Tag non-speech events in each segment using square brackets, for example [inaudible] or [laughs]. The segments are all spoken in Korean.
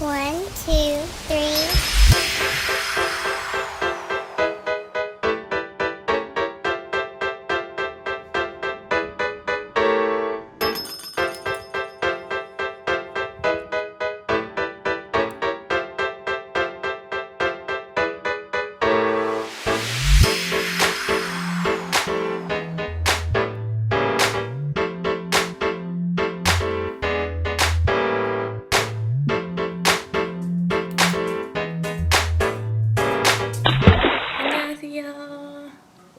One, two, three.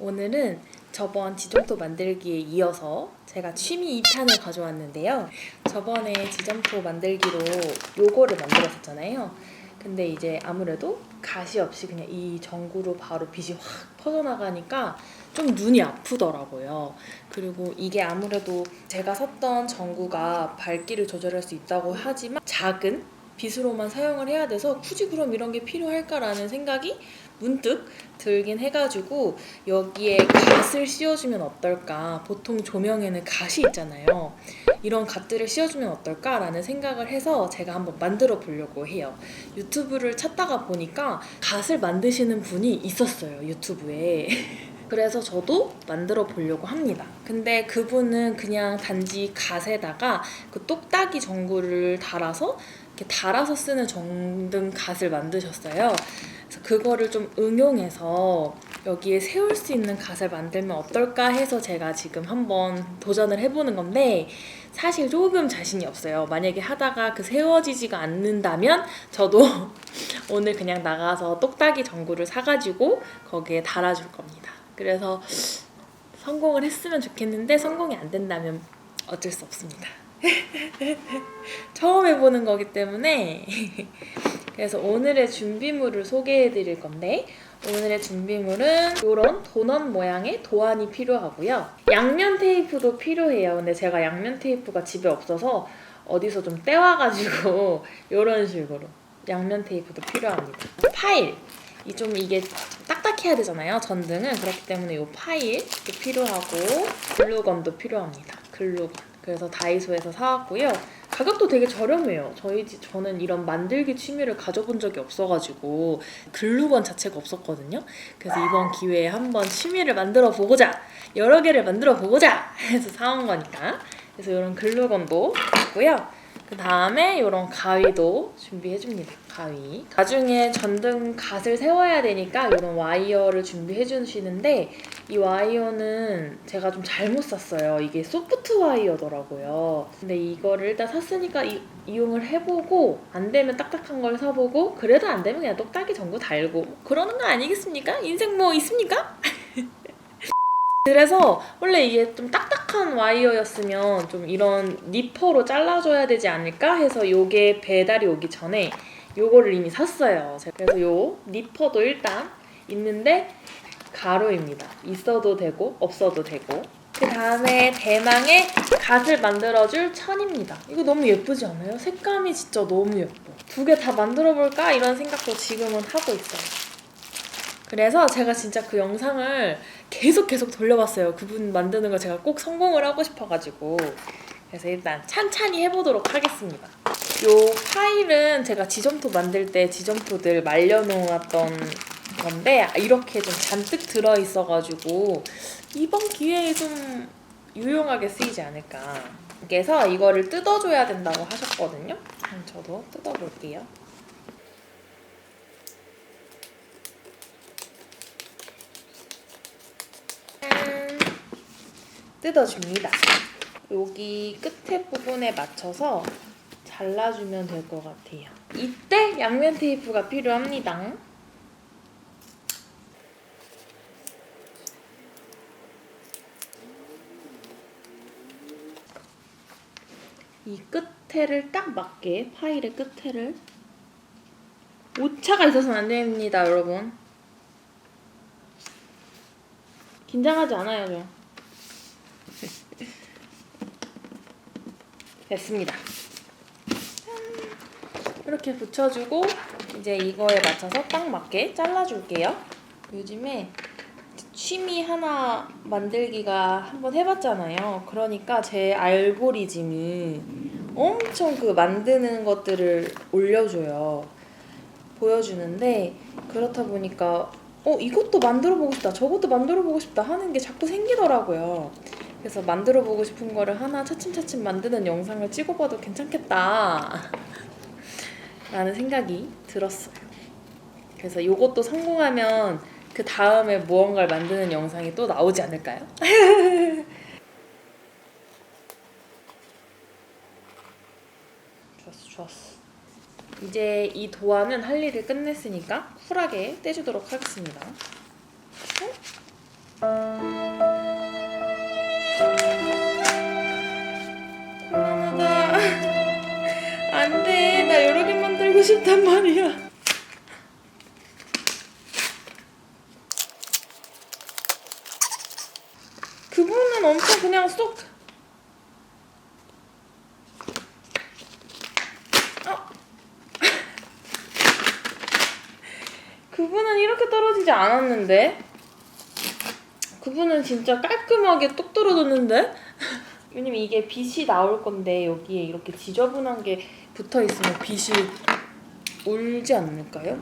오늘은 저번 지점토 만들기에 이어서 제가 취미 2탄을 가져왔는데요. 저번에 지점토 만들기로 요거를 만들었었잖아요. 근데 이제 아무래도 가시 없이 그냥 이 전구로 바로 빛이 확 퍼져나가니까 좀 눈이 아프더라고요. 그리고 이게 아무래도 제가 샀던 전구가 밝기를 조절할 수 있다고 하지만 작은 빛으로만 사용을 해야 돼서 굳이 그럼 이런 게 필요할까라는 생각이 문득 들긴 해가지고 여기에 갓을 씌워주면 어떨까 보통 조명에는 갓이 있잖아요 이런 갓들을 씌워주면 어떨까라는 생각을 해서 제가 한번 만들어 보려고 해요 유튜브를 찾다가 보니까 갓을 만드시는 분이 있었어요 유튜브에 [laughs] 그래서 저도 만들어 보려고 합니다. 근데 그분은 그냥 단지 갓에다가 그 똑딱이 전구를 달아서 이렇게 달아서 쓰는 정등 갓을 만드셨어요. 그래서 그거를 좀 응용해서 여기에 세울 수 있는 갓을 만들면 어떨까 해서 제가 지금 한번 도전을 해보는 건데 사실 조금 자신이 없어요. 만약에 하다가 그 세워지지가 않는다면 저도 [laughs] 오늘 그냥 나가서 똑딱이 전구를 사가지고 거기에 달아줄 겁니다. 그래서 성공을 했으면 좋겠는데 성공이 안 된다면 어쩔 수 없습니다. [laughs] 처음 해보는 거기 때문에 [laughs] 그래서 오늘의 준비물을 소개해 드릴 건데 오늘의 준비물은 이런 도넛 모양의 도안이 필요하고요. 양면 테이프도 필요해요. 근데 제가 양면 테이프가 집에 없어서 어디서 좀 떼와가지고 [laughs] 이런 식으로 양면 테이프도 필요합니다. 파일 이 좀 이게 딱딱해야 되잖아요. 전등은 그렇기 때문에 이 파일도 필요하고 글루건도 필요합니다. 글루건. 그래서 다이소에서 사왔고요. 가격도 되게 저렴해요. 저희 집- 저는 이런 만들기 취미를 가져본 적이 없어가지고 글루건 자체가 없었거든요. 그래서 이번 기회에 한번 취미를 만들어 보고자 여러 개를 만들어 보고자 해서 사온 거니까 그래서 이런 글루건도 있고요. 그 다음에 이런 가위도 준비해 줍니다. 가위. 나중에 전등 갓을 세워야 되니까 이런 와이어를 준비해 주시는데 이 와이어는 제가 좀 잘못 샀어요. 이게 소프트 와이어더라고요. 근데 이거를 일단 샀으니까 이, 이용을 해보고 안 되면 딱딱한 걸 사보고 그래도 안 되면 그냥 똑딱이 전구 달고 그러는 거 아니겠습니까? 인생 뭐 있습니까? 그래서 원래 이게 좀 딱딱한 와이어였으면 좀 이런 니퍼로 잘라줘야 되지 않을까 해서 요게 배달이 오기 전에 요거를 이미 샀어요. 그래서 요 니퍼도 일단 있는데 가로입니다. 있어도 되고 없어도 되고 그 다음에 대망의 갓을 만들어줄 천입니다. 이거 너무 예쁘지 않아요? 색감이 진짜 너무 예뻐. 두 개 다 만들어볼까? 이런 생각도 지금은 하고 있어요. 그래서 제가 진짜 그 영상을 계속 계속 돌려봤어요. 그분 만드는 거 제가 꼭 성공을 하고 싶어가지고. 그래서 일단 찬찬히 해보도록 하겠습니다. 요 파일은 제가 지점토 만들 때 지점토들 말려놓았던 건데 이렇게 좀 잔뜩 들어있어가지고 이번 기회에 좀 유용하게 쓰이지 않을까. 그래서 이거를 뜯어줘야 된다고 하셨거든요. 저도 뜯어볼게요. 뜯어줍니다. 여기 끝에 부분에 맞춰서 잘라주면 될 것 같아요. 이때 양면 테이프가 필요합니다. 이 끝에를 딱 맞게 파일의 끝에를 오차가 있어서는 안 됩니다, 여러분. 긴장하지 않아요, 저. 됐습니다. 짠. 이렇게 붙여주고 이제 이거에 맞춰서 딱 맞게 잘라줄게요. 요즘에 취미 하나 만들기가 한번 해봤잖아요. 그러니까 제 알고리즘이 엄청 그 만드는 것들을 올려줘요. 보여주는데 그렇다 보니까 어 이것도 만들어 보고 싶다 저것도 만들어 보고 싶다 하는 게 자꾸 생기더라고요. 그래서 만들어 보고 싶은 거를 하나 차츰차츰 만드는 영상을 찍어봐도 괜찮겠다 [laughs] 라는 생각이 들었어요. 그래서 이것도 성공하면 그 다음에 무언가를 만드는 영상이 또 나오지 않을까요? [laughs] 좋았어, 좋았어. 이제 이 도안은 할 일을 끝냈으니까 쿨하게 떼주도록 하겠습니다. 곤 개 만들고 싶단 말이야. 그분은 엄청 그냥 쏙. 어. [laughs] 그분은 이렇게 떨어지지 않았는데? 그분은 진짜 깔끔하게 뚝 떨어졌는데? [laughs] 왜냐면 이게 빛이 나올 건데 여기에 이렇게 지저분한 게 붙어 있으면 빛이 울지 않을까요?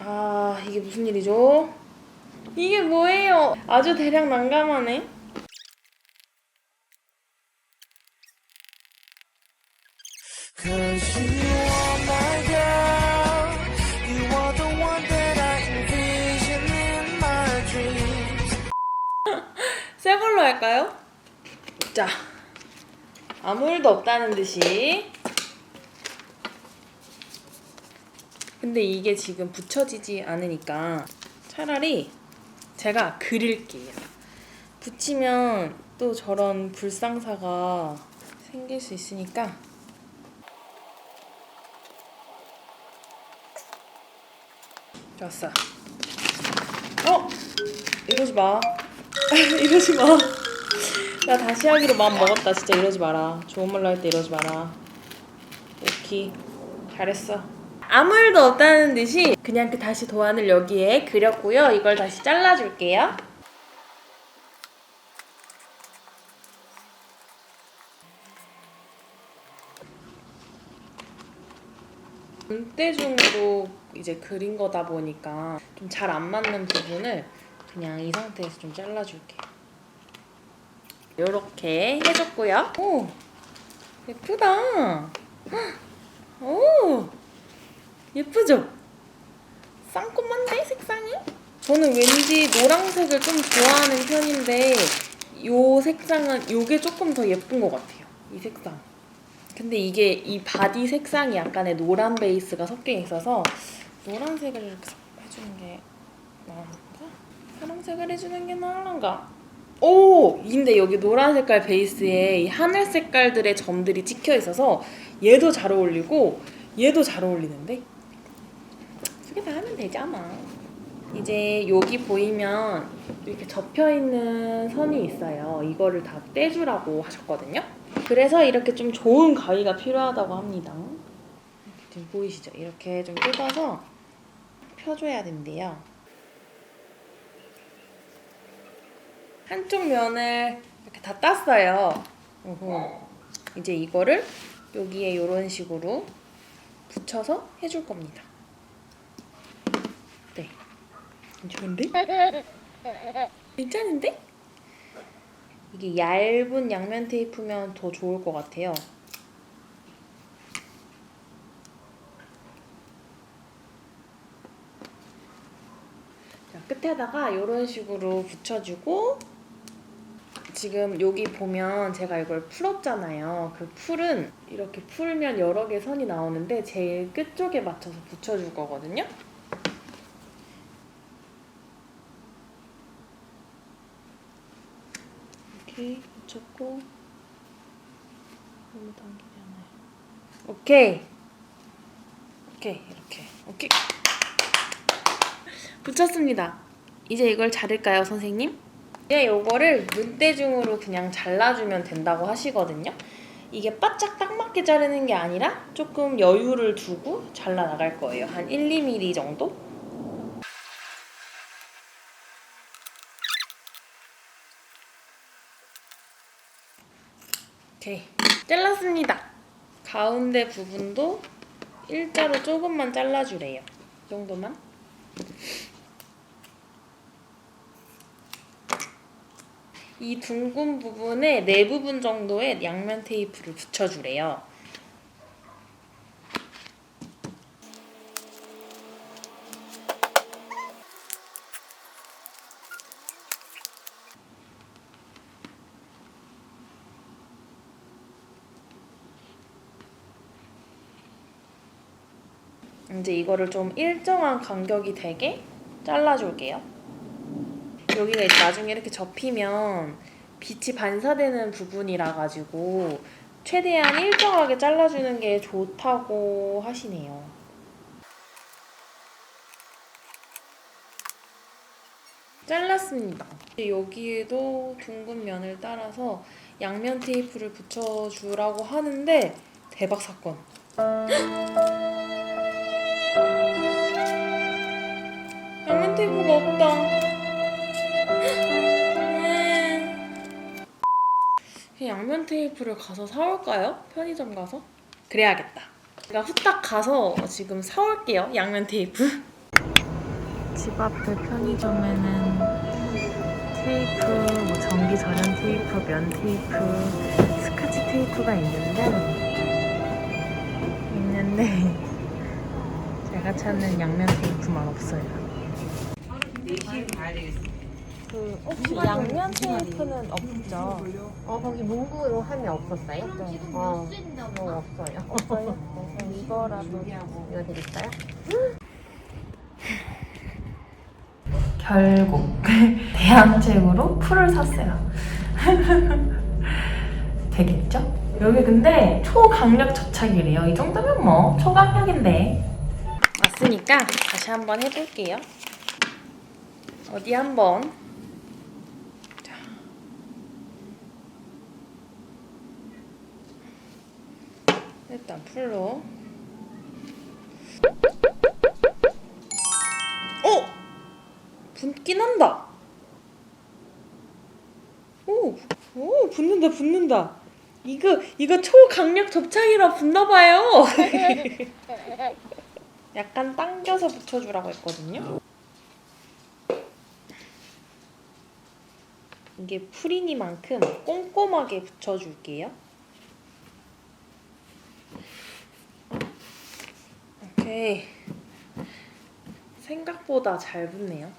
아 이게 무슨 일이죠? 이게 뭐예요? 아주 대략 난감하네. 새 걸로 할까요? 자, 아무 일도 없다는 듯이. 근데 이게 지금 붙여지지 않으니까 차라리 제가 그릴게요. 붙이면 또 저런 불상사가 생길 수 있으니까 좋았어. 어? 이러지 마. [laughs] 이러지 마. 나 다시 하기로 마음 먹었다. 진짜 이러지 마라. 좋은 말로 할 때 이러지 마라. 오키. 잘했어. 아무 일도 없다는 듯이 그냥 그 다시 도안을 여기에 그렸고요. 이걸 다시 잘라줄게요. 눈대중으로 이제 그린 거다 보니까 좀 잘 안 맞는 부분을 그냥 이 상태에서 좀 잘라줄게요. 이렇게 해줬고요. 오, 예쁘다. 헉, 오, 예쁘죠? 쌍콤한데 색상이? 저는 왠지 노란색을 좀 좋아하는 편인데 이 색상은 이게 조금 더 예쁜 것 같아요. 이 색상. 근데 이게 이 바디 색상이 약간의 노란 베이스가 섞여 있어서 노란색을 해주는 게 나은가? 파란색을 해주는 게 나은가? 오! 근데 여기 노란 색깔 베이스에 이 하늘 색깔들의 점들이 찍혀 있어서 얘도 잘 어울리고 얘도 잘 어울리는데? 두개다 하면 되잖아. 이제 여기 보이면 이렇게 접혀 있는 선이 있어요. 이거를 다 떼주라고 하셨거든요. 그래서 이렇게 좀 좋은 가위가 필요하다고 합니다. 지금 보이시죠? 이렇게 좀 뜯어서 펴줘야 된대요. 한쪽 면을 이렇게 다 땄어요. 어허. 이제 이거를 여기에 이런 식으로 붙여서 해줄 겁니다. 네. 괜찮은데? 괜찮은데? 이게 얇은 양면 테이프면 더 좋을 것 같아요. 자, 끝에다가 이런 식으로 붙여주고 지금 여기 보면 제가 이걸 풀었잖아요. 그 풀은 이렇게 풀면 여러 개 선이 나오는데 제일 끝쪽에 맞춰서 붙여줄 거거든요. 이렇게 붙였고 너무 당기지 않아요. 오케이. 오케이 이렇게 오케이 붙였습니다. 이제 이걸 자를까요, 선생님? 이제 요거를 눈대중으로 그냥 잘라주면 된다고 하시거든요. 이게 바짝 딱 맞게 자르는 게 아니라 조금 여유를 두고 잘라 나갈 거예요. 한 1, 2mm 정도? 오케이. 잘랐습니다. 가운데 부분도 일자로 조금만 잘라주래요. 이 정도만. 이 둥근 부분에 네 부분 정도의 양면 테이프를 붙여주래요. 이제 이거를 좀 일정한 간격이 되게 잘라줄게요. 여기가 이제 나중에 이렇게 접히면 빛이 반사되는 부분이라 가지고 최대한 일정하게 잘라주는 게 좋다고 하시네요. 잘랐습니다. 여기에도 둥근 면을 따라서 양면 테이프를 붙여주라고 하는데 대박 사건. [gasps] 양면 테이프가 없다. 양면 테이프를 가서 사올까요? 편의점 가서? 그래야겠다. 제가 후딱 가서 지금 사올게요. 양면 테이프. 집 앞에 편의점에는 테이프, 뭐 전기 절연 테이프, 면 테이프, 스카치 테이프가 있는데 있는데 [laughs] 제가 찾는 양면 테이프만 없어요. 그 혹시 양면 테이프는 없죠? 어 거기 문구로 하면 없었어요? 네. 어, 어 없어요. 없어요? 그럼 이거라도 이거 드릴까요? [laughs] 결국 대한책으로 풀을 샀어요. [laughs] 되겠죠? 여기 근데 초강력 접착이래요. 이 정도면 뭐 초강력인데. 왔으니까 다시 한번 해볼게요. 어디 한번. 일단 풀로. 어! 붙긴 한다. 오, 오, 붙는다, 붙는다. 이거, 이거 초강력 접착이라 붙나봐요. [laughs] 약간 당겨서 붙여주라고 했거든요. 이게 프리니만큼 꼼꼼하게 붙여줄게요. 오케이. 생각보다 잘 붙네요.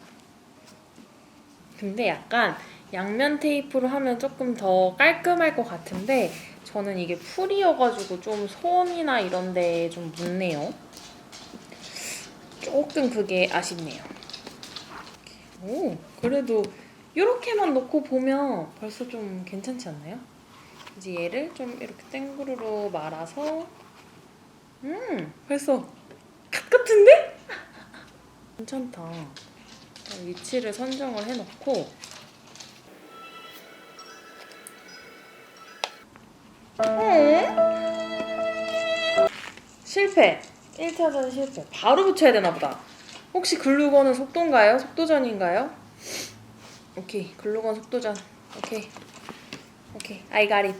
근데 약간 양면 테이프로 하면 조금 더 깔끔할 것 같은데 저는 이게 풀이어가지고 좀 손이나 이런 데에 좀 묻네요. 조금 그게 아쉽네요. 오, 그래도 이렇게만 놓고 보면 벌써 좀 괜찮지 않나요? 이제 얘를 좀 이렇게 땡구르로 말아서 음, 벌써 갓 같은데? 괜찮다. 위치를 선정을 해놓고 어? 실패. 1차전 실패. 바로 붙여야 되나 보다. 혹시 글루건은 속도인가요? 속도전인가요? 오케이. 글루건 속도전. 오케이. 오케이. Got it.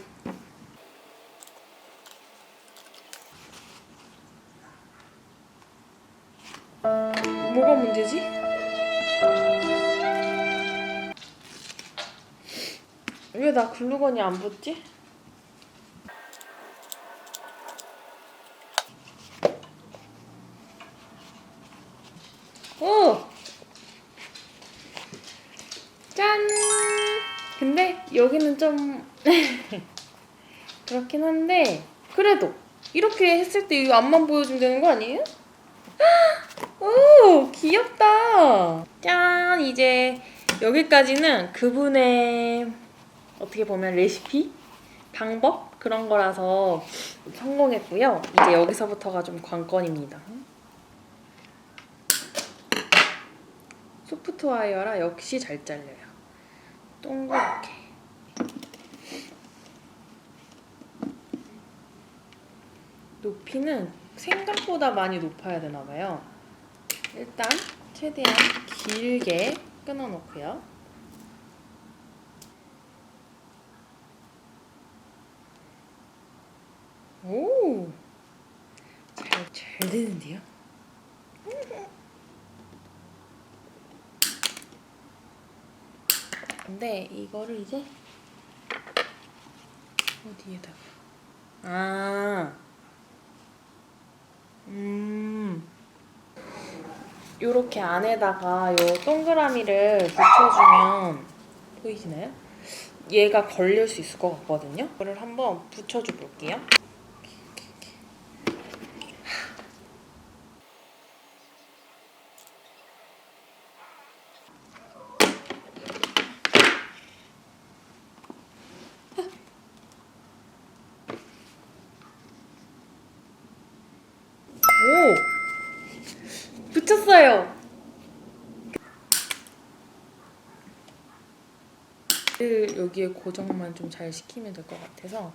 뭐가 문제지? 왜 나 글루건이 안 붙지? 오! 짠! 근데 여기는 좀 [laughs] 그렇긴 한데 그래도 이렇게 했을 때 이거 앞만 보여준다는 거 아니에요? 오 귀엽다. 짠 이제 여기까지는 그분의 어떻게 보면 레시피? 방법? 그런 거라서 성공했고요. 이제 여기서부터가 좀 관건입니다. 소프트 와이어라 역시 잘 잘려요. 동그랗게. 높이는 생각보다 많이 높아야 되나 봐요. 일단 최대한 길게 끊어 놓고요. 오, 잘, 잘 되는데요? 근데 이거를 이제 어디에다가 아, 음, 요렇게 안에다가 요 동그라미를 붙여주면 보이시나요? 얘가 걸릴 수 있을 것 같거든요. 이거를 한번 붙여줘 볼게요. 오! 붙였어요! 를 여기에 고정만 좀 잘 시키면 될 것 같아서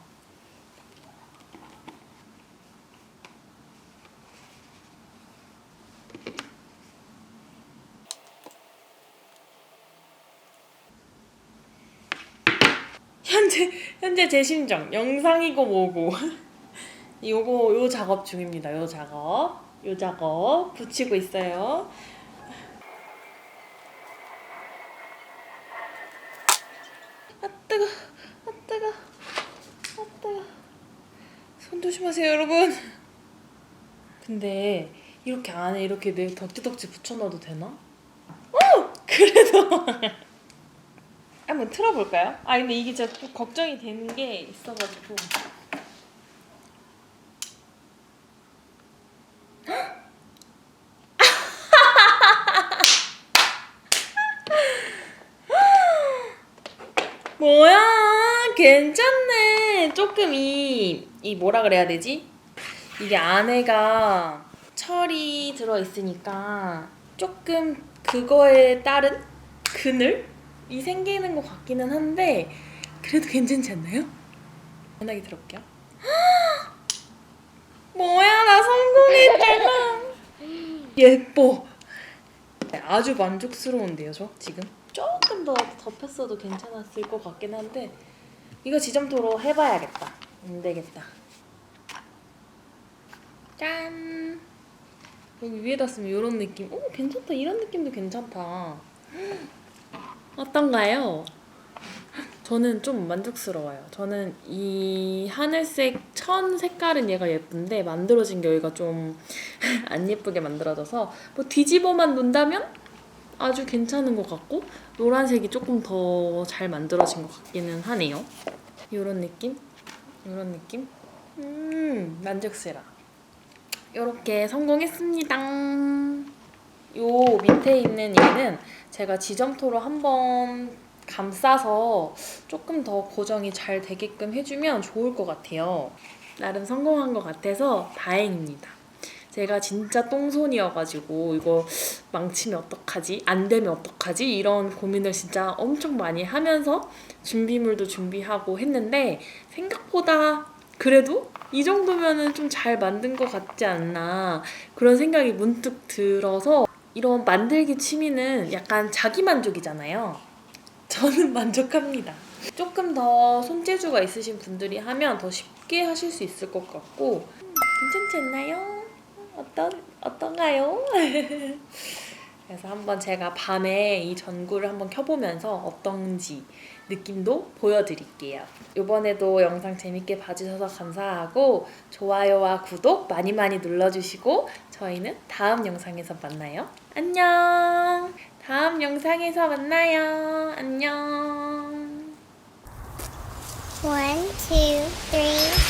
현재 현재 제 심정 영상이고 뭐고 [laughs] 요거 요 작업 중입니다. 요 작업 요 작업 붙이고 있어요. 아 뜨거, 아 뜨거, 아 뜨거. 손 조심하세요, 여러분. 근데 이렇게 안에 이렇게 내 덕지덕지 붙여놔도 되나? 어, 그래도 [laughs] 한번 틀어볼까요? 아 근데 이게 진짜 좀 걱정이 되는 게 있어가지고. 뭐야? 괜찮네. 조금 이, 이 뭐라 그래야 되지? 이게 안에가 철이 들어있으니까 조금 그거에 따른 그늘이 생기는 것 같기는 한데 그래도 괜찮지 않나요? 편하게 들어볼게요. [gasps] 뭐야 나 성공했잖아 예뻐. 아주 만족스러운데요 저? 지금 조금 더 덮였어도 괜찮았을 것 같긴 한데 이거 지점토로 해봐야겠다. 안 되겠다. 짠! 여기 위에다 쓰면 이런 느낌. 오 괜찮다. 이런 느낌도 괜찮다. 어떤가요? 저는 좀 만족스러워요. 저는 이 하늘색 천 색깔은 얘가 예쁜데 만들어진 게 여기가 좀 [laughs] 안 예쁘게 만들어져서 뭐 뒤집어만 놓는다면 아주 괜찮은 것 같고 노란색이 조금 더 잘 만들어진 것 같기는 하네요. 이런 느낌? 이런 느낌? 음 만족스러. 이렇게 성공했습니다. 요 밑에 있는 얘는 제가 지점토로 한번 감싸서 조금 더 고정이 잘 되게끔 해주면 좋을 것 같아요. 나름 성공한 것 같아서 다행입니다. 제가 진짜 똥손이어가지고 이거 망치면 어떡하지? 안 되면 어떡하지? 이런 고민을 진짜 엄청 많이 하면서 준비물도 준비하고 했는데 생각보다 그래도 이 정도면은 좀 잘 만든 것 같지 않나 그런 생각이 문득 들어서 이런 만들기 취미는 약간 자기 만족이잖아요. 저는 [laughs] 만족합니다. 조금 더 손재주가 있으신 분들이 하면 더 쉽게 하실 수 있을 것 같고 음, 괜찮지 않나요? 어떤 어떤가요? [laughs] 그래서 한번 제가 밤에 이 전구를 한번 켜보면서 어떤지 느낌도 보여드릴게요. 이번에도 영상 재밌게 봐주셔서 감사하고 좋아요와 구독 많이 많이 눌러주시고 저희는 다음 영상에서 만나요. 안녕. 다음 영상에서 만나요. 안녕. One, two, three.